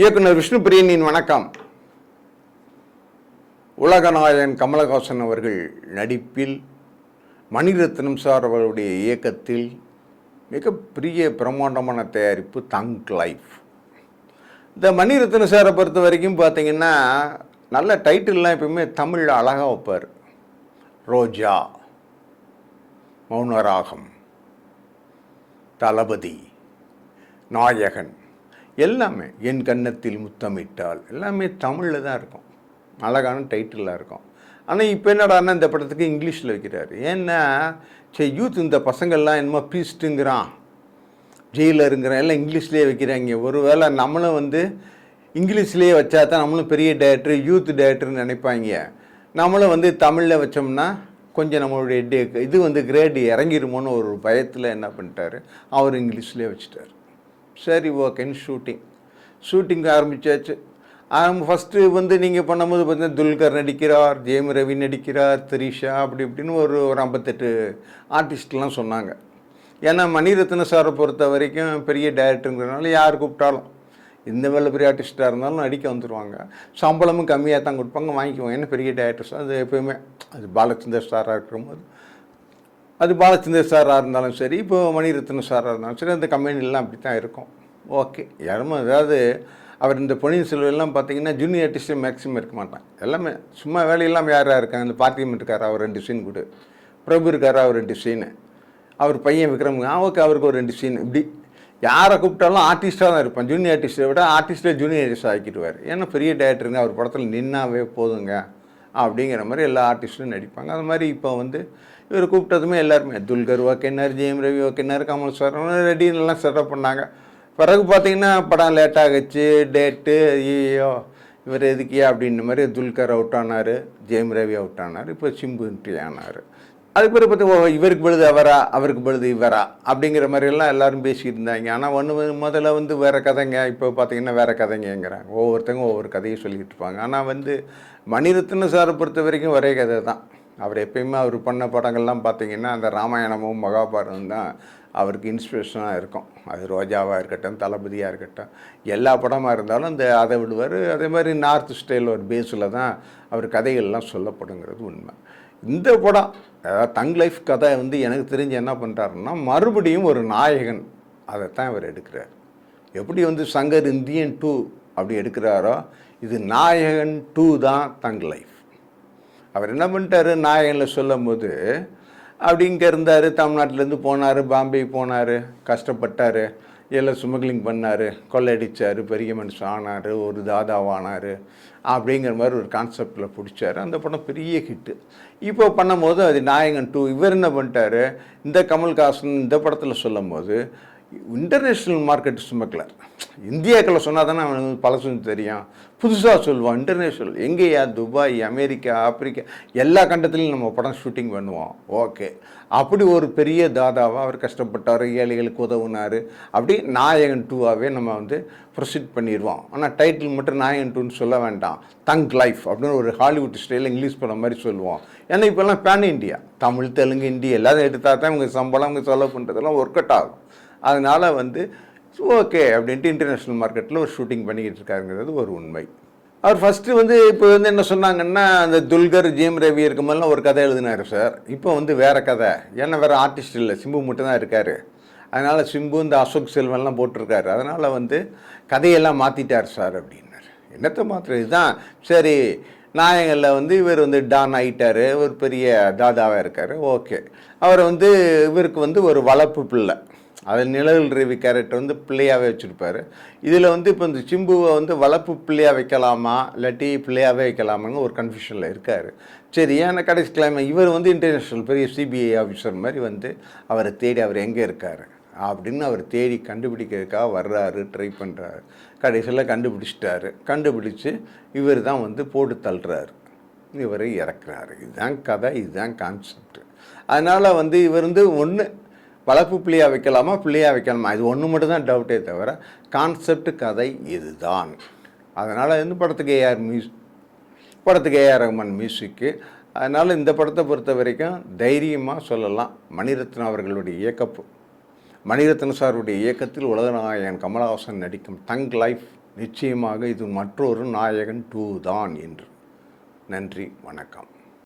இயக்குனர் விஷ்ணு பிரியனின் வணக்கம். உலகநாயகன் கமலஹாசன் அவர்கள் நடிப்பில் மணிரத்னம் சார் அவர்களுடைய இயக்கத்தில் மிகப்பெரிய பிரம்மாண்டமான தயாரிப்பு தங் லைஃப் இந்த மணிரத்ன சாரை பொறுத்த வரைக்கும் பார்த்தீங்கன்னா நல்ல டைட்டில்லாம் எப்பயுமே தமிழில் அழகாக வைப்பார். ரோஜா மௌனராகம் தளபதி நாயகன் எல்லாமே என் கன்னத்தில் முத்தமிட்டால் எல்லாமே தமிழில் தான் இருக்கும். அழகான டைட்டிலாக இருக்கும். ஆனால் இப்போ என்னடானா இந்த படத்துக்கு இங்கிலீஷில் வைக்கிறாரு? ஏன்னா சரி யூத் இந்த பசங்கள்லாம் என்னமோ பீஸ்ட்டுங்கிறான் ஜெயிலருங்கிறான் எல்லாம் இங்கிலீஷ்லேயே வைக்கிறாங்க. ஒருவேளை நம்மளும் வந்து இங்கிலீஷ்லேயே வச்சா தான் நம்மளும் பெரிய டேரக்டர் யூத் டேரக்டர்னு நினைப்பாங்க. நம்மளும் வந்து தமிழில் வச்சோம்னா கொஞ்சம் நம்மளுடைய டே இது வந்து கிரேடு இறங்கிருமோன்னு ஒரு பயத்தில் என்ன பண்ணிட்டாரு? அவர் இங்கிலீஷ்லேயே வச்சுட்டார். சரி ஓகேன்னு ஷூட்டிங் ஷூட்டிங் ஆரம்பித்தாச்சு ஃபஸ்ட்டு வந்து நீங்கள் பண்ணும்போது பார்த்தீங்கன்னா துல்கர் நடிக்கிறார் ஜெயம் ரவி நடிக்கிறார் திரிஷா அப்படி இப்படின்னு ஒரு ஒரு ஐம்பத்தெட்டு ஆர்டிஸ்ட்லாம் சொன்னாங்க. ஏன்னா மணிரத்ன சாரை பொறுத்த வரைக்கும் பெரிய டேரக்டருங்கிறனால யார் கூப்பிட்டாலும் எந்த வேலை பெரிய ஆர்டிஸ்ட்டாக இருந்தாலும் நடிக்க வந்துடுவாங்க சம்பளமும் கம்மியாக தான் கொடுப்பாங்க வாங்கிக்குவாங்க. ஏன்னா பெரிய டேரக்டர்ஸ் அது எப்போயுமே அது பாலச்சந்தர் சாராக இருக்கும்போது அது பாலச்சந்தர் சாராக இருந்தாலும் சரி இப்போ மணிரத்ன சாராக இருந்தாலும் சரி அந்த கம்பெனிலாம் அப்படி தான் இருக்கும். ஓகே யாரும் அதாவது அவர் இந்த பொன்னியின் செல்வெல்லாம் பார்த்தீங்கன்னா ஜூனியர் ஆர்டிஸ்ட்டு மேக்ஸிமம் இருக்க மாட்டான். எல்லாமே சும்மா வேலையெல்லாம் யாராக இருக்காங்க? இந்த பார்ட்டிமெண்ட் இருக்கார் அவர் ரெண்டு சீன் கொடு. பிரபு இருக்காரா அவர் ரெண்டு சீனு அவர் பையன் விக்ரம் ஆ ஓகே அவருக்கு ஒரு ரெண்டு சீன் இப்படி யாரை கூப்பிட்டாலும் ஆர்டிஸ்ட்டாக தான் இருப்பான். ஜூனியர் ஆர்டிஸ்ட்டை விட ஆர்டிஸ்ட்டில் ஜூனியர் ஆர்டிஸ்ட் ஆக்கிடுவார். ஏன்னா பெரிய டேரக்டருங்க அவர் படத்தில் நின்னாவே போதுங்க. அப்படிங்கிற மாதிரி எல்லா ஆர்டிஸ்ட்டும் நடிப்பாங்க. அது மாதிரி இப்போ வந்து இவர் கூப்பிட்டதுமே எல்லாருமே துல்கர் ஓகேனார் ஜெயம் ரவி ஓகேனார் கமல் சார் ரெடின்னு செட்டப் பண்ணாங்க. பிறகு பார்த்தீங்கன்னா படம் லேட் ஆகிச்சு டேட்டு ஐயோ இவர் எதுக்கியா அப்படின்ற மாதிரி துல்கர் அவுட் ஆனார் ஜெயம் ரவி அவுட் ஆனார் இப்போ சிம்பு என்ட்ரி ஆனார். அதுக்கு பிறகு பார்த்து ஓ இவருக்கு பொழுது அவரா? அவருக்கு பொழுது இவரா? அப்படிங்கிற மாதிரியெல்லாம் எல்லாரும் பேசிகிட்டு இருந்தாங்க. ஆனால் ஒன்று முதல்ல வந்து வேறு கதைங்க இப்போ பார்த்தீங்கன்னா வேறு கதைங்கிறாங்க ஒவ்வொருத்தங்க ஒவ்வொரு கதையை சொல்லிக்கிட்டு இருப்பாங்க. ஆனால் வந்து மணிரத்ன சாரை பொறுத்த வரைக்கும் ஒரே கதை தான். அவர் எப்பயுமே அவர் பண்ண படங்கள்லாம் பார்த்தீங்கன்னா அந்த ராமாயணமும் மகாபாரதம் தான் அவருக்கு இன்ஸ்பிரேஷனாக இருக்கும். அது ரோஜாவாக இருக்கட்டும் தளபதியாக இருக்கட்டும் எல்லா படமாக இருந்தாலும் அந்த அதை விடுவார். அதே மாதிரி நார்த் ஸ்டைல் ஒரு பேஸில் தான் அவர் கதைகள்லாம் சொல்லப்படுங்கிறது உண்மை. இந்த படம் அதாவது தங் லைஃப் கதை வந்து எனக்கு தெரிஞ்சு என்ன பண்ணுறாருன்னா மறுபடியும் ஒரு நாயகன் அதைத்தான் இவர் எடுக்கிறார். எப்படி வந்து சங்கர் இந்தியன் டூ அப்படி எடுக்கிறாரோ இது நாயகன் டூ தான் தங் லைஃப். அவர் என்ன பண்ணிட்டாரு? நாயகனில் சொல்லும் போது அப்படி இங்கே இருந்தார் தமிழ்நாட்டிலேருந்து போனார் பாம்பே போனார் கஷ்டப்பட்டார். எல்லாம் ஸ்மக்லிங் பண்ணார் கொள்ளையடித்தார் பெரிய மனுஷன் ஆனார் ஒரு தாதாவானார் அப்படிங்கிற மாதிரி ஒரு கான்செப்டில் பிடிச்சாரு. அந்த படம் பெரிய ஹிட்டு இப்போ பண்ணும்போது அது நாயகன் டூ இவர் என்ன பண்ணிட்டாரு? இந்த கமல்ஹாசன் இந்த படத்தில் சொல்லும் போது இன்டர்நேஷ்னல் மார்க்கெட் ஸ்மக்லர் இந்தியாக்களை சொன்னால் தானே அவனுக்கு பழசுன்னு தெரியும். புதுசாக சொல்லுவான் இன்டர்நேஷ்னல் எங்கேயா? Dubai America Africa. எல்லா கண்டத்துலையும் நம்ம படம் ஷூட்டிங் பண்ணுவோம். ஓகே. அப்படி ஒரு பெரிய தாதாவாக அவர் கஷ்டப்பட்டார் ஏழைகளுக்கு உதவுனார். அப்படி நாயகன் டூவாகவே நம்ம வந்து ப்ரொசீட் பண்ணிடுவோம். ஆனால் டைட்டில் மட்டும் நாயகன் டூன்னு சொல்ல வேண்டாம். தங் லைஃப் அப்படின்னு ஒரு ஹாலிவுட் ஸ்டைலில் இங்கிலீஷ் படம் மாதிரி சொல்லுவோம். ஏன்னா இப்போல்லாம் pan India Tamil Telugu India எல்லாத்தையும் எடுத்தால் தான் இவங்க சம்பளம் இவங்க செலவு பண்ணுறதெல்லாம் ஒர்க் அவுட் ஆகும். அதனால் வந்து ஓகே அப்படின்ட்டு இன்டர்நேஷ்னல் மார்க்கெட்டில் ஒரு ஷூட்டிங் பண்ணிக்கிட்டு இருக்காருங்கிறது ஒரு உண்மை. அவர் ஃபஸ்ட்டு வந்து இப்போ வந்து என்ன சொன்னாங்கன்னா அந்த துல்கர் ஜிஎம் ரவி இருக்கும்போதெல்லாம் ஒரு கதை எழுதினார் சார். இப்போ வந்து வேறு கதை. ஏன்னா வேறு ஆர்டிஸ்ட் இல்லை. சிம்பு மட்டும் தான் இருக்கார். அதனால் சிம்பு இந்த அசோக் செல்வன்லாம் போட்டிருக்காரு. அதனால் வந்து கதையெல்லாம் மாற்றிட்டார் சார் அப்படின்னார். என்னத்தை மாற்றுறது தான் சரி நாயகனில் வந்து இவர் வந்து டான் ஆகிட்டார் ஒரு பெரிய தாதாவாக இருக்கார். ஓகே. அவர் வந்து இவருக்கு வந்து ஒரு வளர்ப்பு பிள்ளை. அதில் நிழல் ரவி கேரக்டர் வந்து பிள்ளையாகவே வச்சுருப்பார். இதில் வந்து இப்போ இந்த சிம்புவை வந்து வளர்ப்பு பிள்ளையாக வைக்கலாமா இல்லாட்டி பிள்ளையாகவே வைக்கலாமான்னு ஒரு கன்ஃபியூஷனில் இருக்கார். சரி ஏன்னா கடைசி கிழமை இவர் வந்து இன்டர்நேஷ்னல் பெரிய சிபிஐ ஆஃபீஸர் மாதிரி வந்து அவரை தேடி அவர் எங்கே இருக்கார் அப்படின்னு அவர் தேடி கண்டுபிடிக்கிறதுக்காக வர்றாரு ட்ரை பண்ணுறாரு கடைசியில் கண்டுபிடிச்சிட்டாரு. கண்டுபிடிச்சு இவர் தான் வந்து போட்டு தள்ளுறாரு. இவரை இறக்குறாரு. இதுதான் கதை இதுதான் கான்செப்ட் அதனால் வந்து இவர் வந்து ஒன்று வளர்ப்பு பிள்ளையாக வைக்கலாமா பிள்ளையாக வைக்கலாமா? இது ஒன்று மட்டும்தான் டவுட்டே தவிர கான்செப்ட் கதை இதுதான். அதனால் இந்த படத்துக்கு ஏஆர் மியூஸ் படத்துக்கு ஏஆர் ரஹ்மான் மியூசிக்கு அதனால் இந்த படத்தை பொறுத்த வரைக்கும் தைரியமாக சொல்லலாம். மணிரத்னம் அவர்களுடைய இயக்கப்பு. மணிரத்ன சாருடைய இயக்கத்தில் உலகநாயகன் கமலஹாசன் நடிக்கும் தங் லைஃப் நிச்சயமாக இது மற்றொரு நாயகன் டூ தான் என்று. நன்றி வணக்கம்.